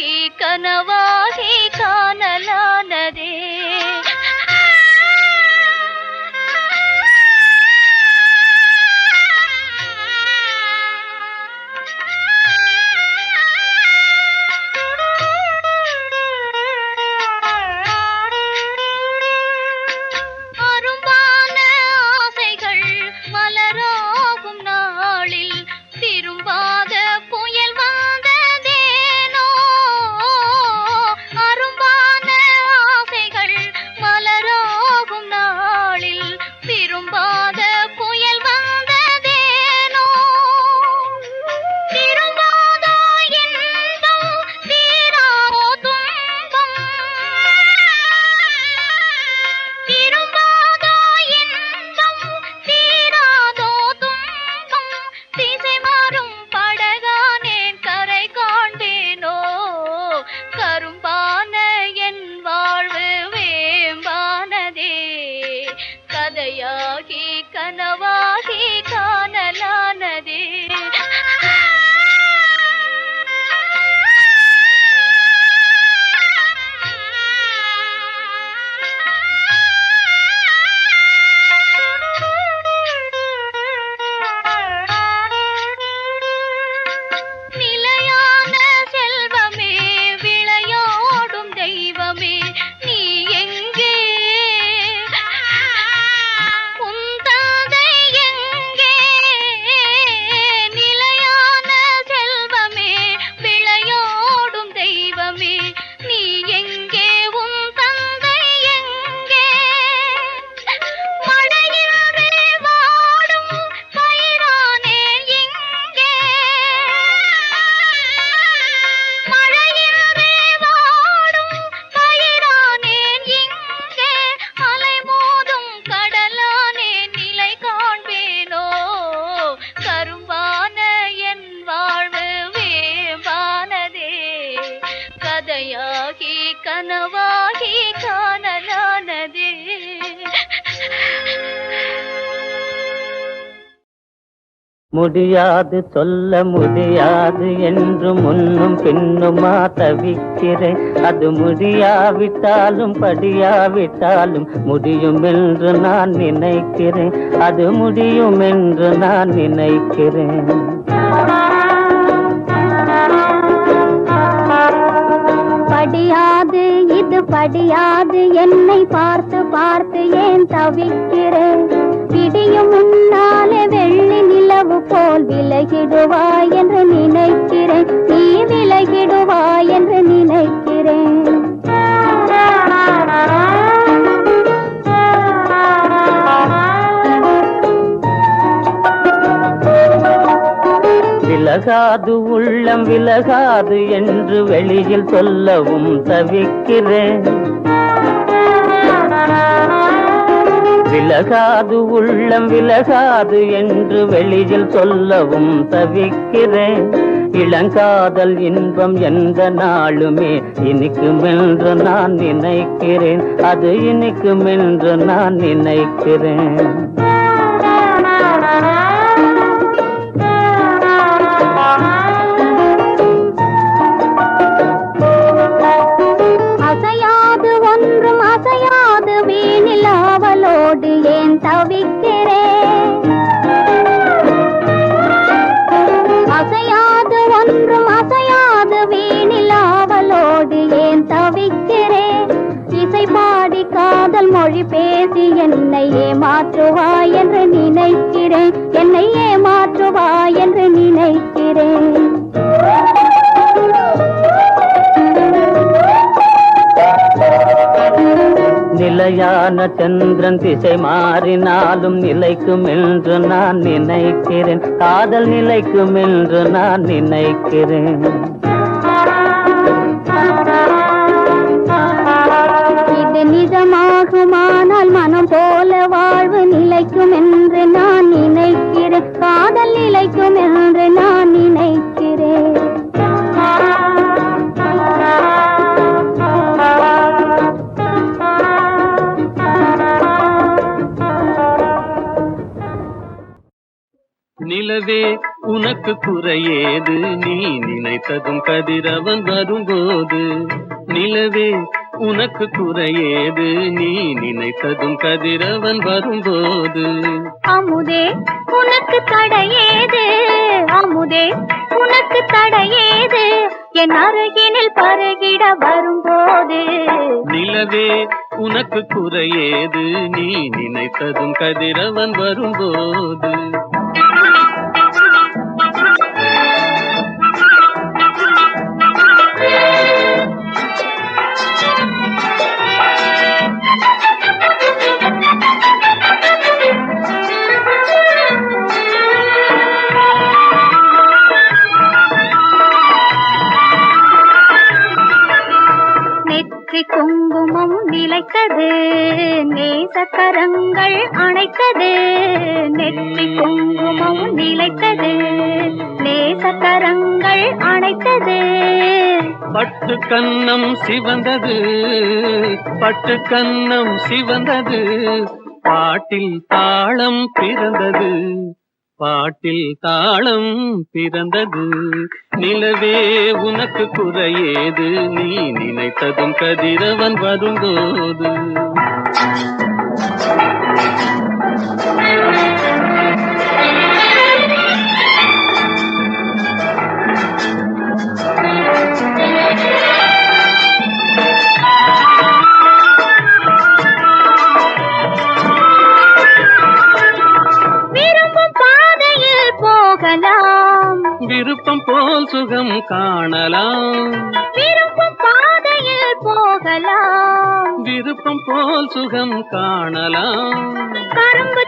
கதையாகி முடியாது சொல்ல முடியாது என்று முன்னும் பின்னுமா தவிக்கிறேன் அது முடியாவிட்டாலும் படியாவிட்டாலும் முடியும் என்று நான் நினைக்கிறேன். அது முடியும் என்று நான் நினைக்கிறேன். படியாது இது படியாது என்னை பார்த்து பார்த்து ஏன் தவிக்கிறேன்? விடியும் முன்னாலே வெள்ளி நிலவு போல் விலகிடுவாய் என்று நினைக்கிறேன். நீ விலகிடுவாய் என்று நினைக்கிறேன். விலகாது உள்ளம் விலகாது என்று வெளியில் சொல்லவும் தவிக்கிறேன். விலகாது உள்ளம் விலகாது என்று வெளியில் சொல்லவும் தவிக்கிறேன். இளங்காதல் இன்பம் எந்த நாளுமே இனிக்கும் என்று நான் நினைக்கிறேன். அது இனிக்கும் என்று நான் நினைக்கிறேன். தவிக்கிறேன் அசையாது ஒன்றும் அசையாது வீணில் ஆவலோடு ஏன் தவிக்கிறேன்? இசை பாடி காதல் மொழி பேசி என்னை ஏமாற்றுவாய் என்று நினைக்கிறேன். என்னை ஏமாற்றுவாய் என்று நினைக்கிறேன். நிலையான சந்திரன் திசை மாறினாலும் நிலைக்கும் என்று நான் நினைக்கிறேன். காதல் நிலைக்கும் என்று நான் நினைக்கிறேன். நிலவே உனக்கு குறையேது. நீ நினைத்ததும் கதிரவன் வரும்போது. நிலவே உனக்கு குறையேது. நீ நினைத்ததும் கதிரவன் வரும்போது. அமுதே உனக்கு தடையேது. அமுதே உனக்கு தடையேது. என் அருகினில் பருகிட வரும்போது. நிலவே உனக்கு குறையேது. நீ நினைத்ததும் கதிரவன் வரும்போது. நேசக்கரங்கள் அணைத்தது நெற்றி குங்குமம் நிலைத்தது நேசக்கரங்கள் அணைத்தது. பட்டு கன்னம் சிவந்தது பட்டு கன்னம் சிவந்தது. பாட்டில் தாளம் பிறந்தது பாட்டில் தாளம் பிறந்தது. நிலவே உனக்கு குறையேது நீ நினைத்ததும் கதிரவன் வரும்போது சுகம் காணலாம். கரும்பு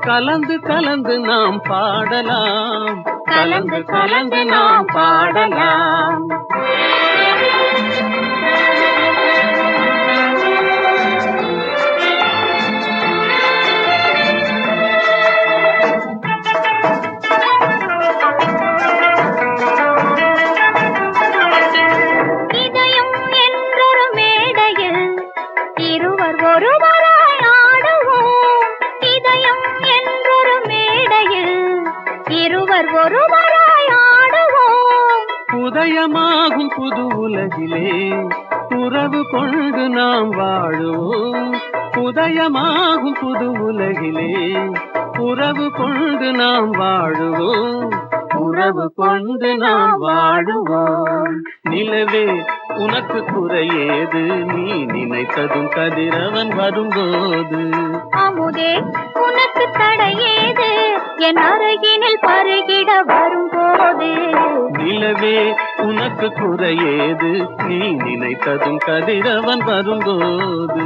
கலந்து கலந்து நாம் பாடலாம். கலந்து கலந்து நாம் பாடலாம். கதிரவன் வரும்போது. அமுதே உனக்கு தடையேது என் அருகினில் பருகிட வரும்போது. நிலவே உனக்கு குறையேது நீ நினைத்ததும் கதிரவன் வரும்போது.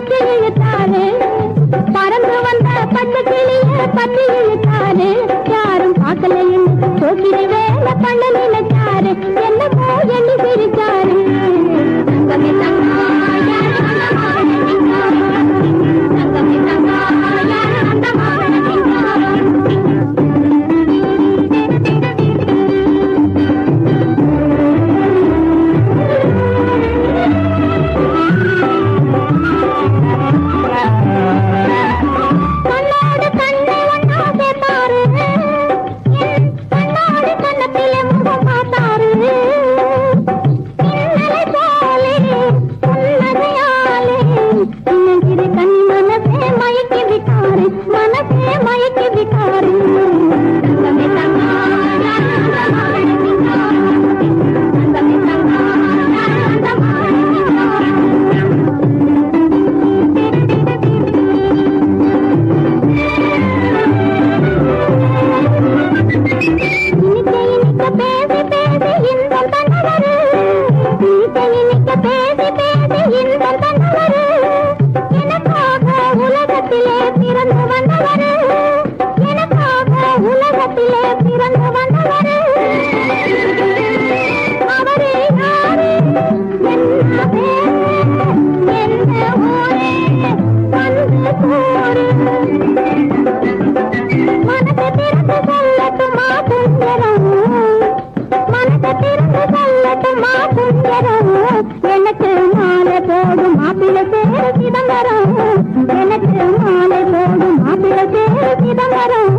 பத்தி இழுத்தாரு பறந்து வந்த பட்டு கிளிய பத்தி உலகத்திலே பிறந்து வந்தவர். எனக்காக உலகத்திலே ఇదమరం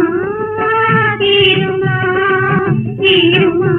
తీరుమా తీరుమా తీరుమా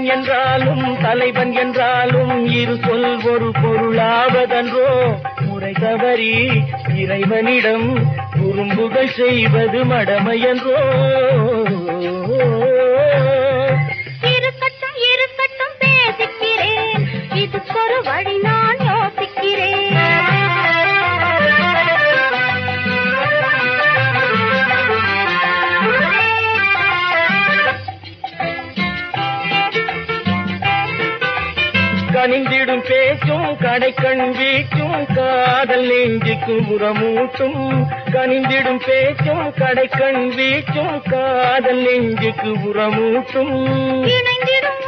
தலைவன் என்றாலும் தலைவன் என்றாலும் இரு சொல் ஒரு பொருளாவதன்றோ? முறை தவறி இறைவனிடம் குறும்புகள் செய்வது மடமையன்றோ? கனிந்திடும் பேச்சும் கடைக்கண் வீச்சும் காதல் நெஞ்சுக்கும் உரமூட்டும். கனிந்திடும் பேச்சும் கடைக்கண் வீச்சும் காதல் நெஞ்சுக்கு உரமூட்டும். இணைந்திடும்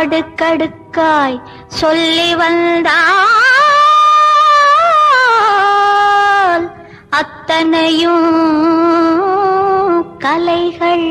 அடுக்கடுக்காய் சொல்லி வந்தால் அத்தனையும் கலைகள்.